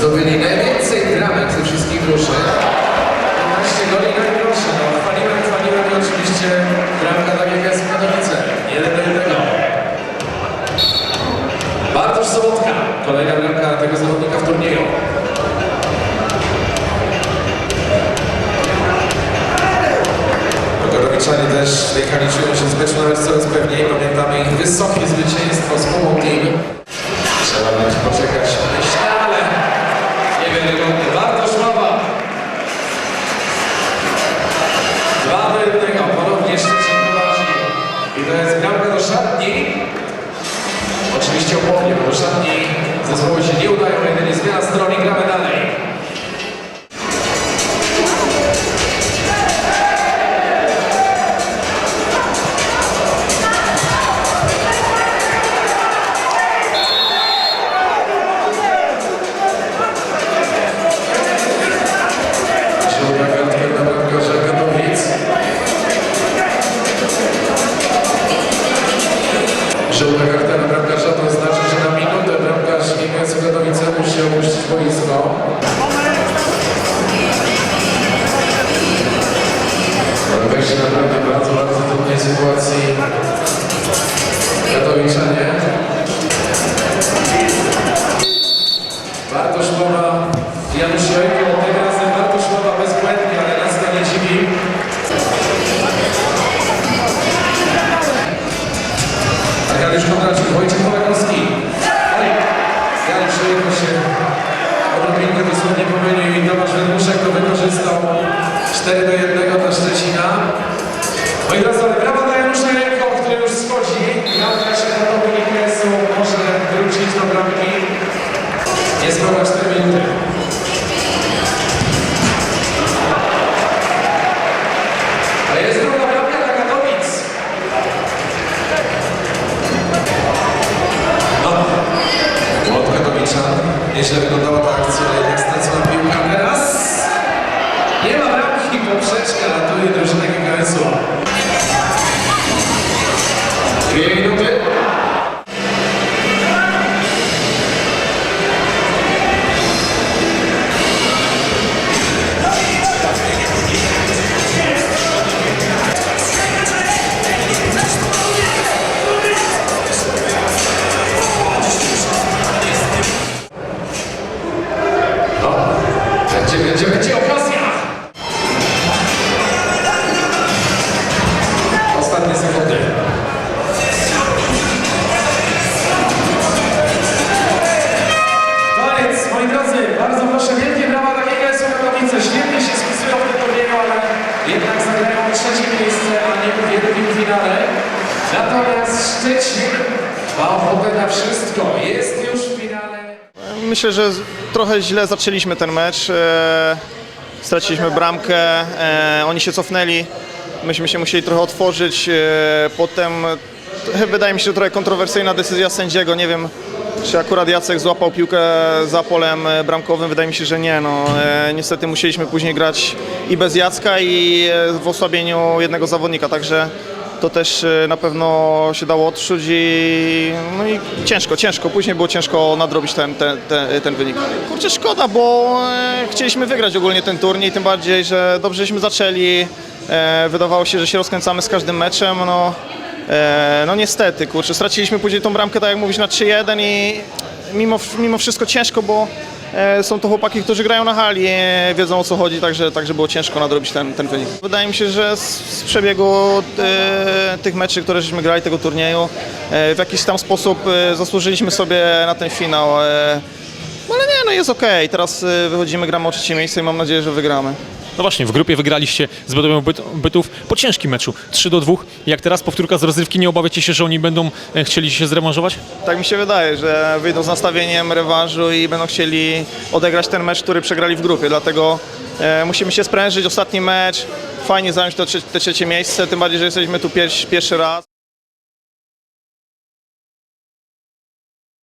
zdobyli najwięcej bramek ze wszystkich drużyn. 15 goli na grosze. No, chwaliłem, chwaliłem i oczywiście bramka tak jak jest w Katowice. 1 do 1. Bartosz Sobotka, kolejna bramka tego zawodnika w turnieju. Gordowiczanie też jechali czują się z meczu nawet coraz pewniej. Pamiętamy ich wysokie zwycięstwo z Pomocnim. Trzeba będzie poczekać boisko. Wejście naprawdę bardzo, bardzo trudnej sytuacji Katowiczanie. Bartosz Mowa, Janusz Jojko, tym razem Bartosz Mowa bezbłędnie, ale nas to nie dziwi. Arkadiusz Kondraciuk, Wojciech Polakowski. Janusz Jojko się pomylił i Tomasz Wydmuszek to wykorzystał 4 do 1 dla Szczecina. Moi drodzy, ale brawa dla Janusza Jojko, który już schodzi. Bramka się na topu IPS-u może wrócić do bramki. 4 minuty. Jest bramka dla Katowic. No. Nieźle wyglądała ta akcja, Natomiast Szczecin ma ochotę na wszystko. Jest już w finale. Myślę, że trochę źle zaczęliśmy ten mecz. E, straciliśmy bramkę, e, oni się cofnęli. Myśmy się musieli trochę otworzyć. E, potem wydaje mi się, że trochę kontrowersyjna decyzja sędziego. Nie wiem, czy akurat Jacek złapał piłkę za polem bramkowym. Wydaje mi się, że nie. No, niestety musieliśmy później grać i bez Jacka, i w osłabieniu jednego zawodnika. Także to też e, na pewno się dało odczuć i, no i ciężko, ciężko. Później było ciężko nadrobić ten, ten, ten, ten wynik. Kurczę, szkoda, bo e, chcieliśmy wygrać ogólnie ten turniej, tym bardziej, że dobrze żeśmy zaczęli. E, wydawało się, że się rozkręcamy z każdym meczem. No, no niestety, kurczę, straciliśmy później tą bramkę, tak jak mówisz, na 3-1 i mimo, mimo wszystko ciężko, bo są to chłopaki, którzy grają na hali, e, wiedzą o co chodzi, także, także było ciężko nadrobić ten, ten wynik. Wydaje mi się, że z, z przebiegu e, tych meczy, które żeśmy grali, tego turnieju, e, w jakiś tam sposób e, zasłużyliśmy sobie na ten finał. E, no ale nie, no jest okej. Teraz e, wychodzimy, gramy o trzecie miejsce i mam nadzieję, że wygramy. No właśnie, w grupie wygraliście z Byt- Bytów po ciężkim meczu 3 do 2. Jak teraz powtórka z rozrywki, nie obawiacie się, że oni będą e, chcieli się zrewanżować? Tak mi się wydaje, że wyjdą z nastawieniem rewanżu i będą chcieli odegrać ten mecz, który przegrali w grupie. Dlatego e, musimy się sprężyć. Ostatni mecz, fajnie zająć to, trze- te trzecie miejsce, tym bardziej, że jesteśmy tu pierwszy, pierwszy raz.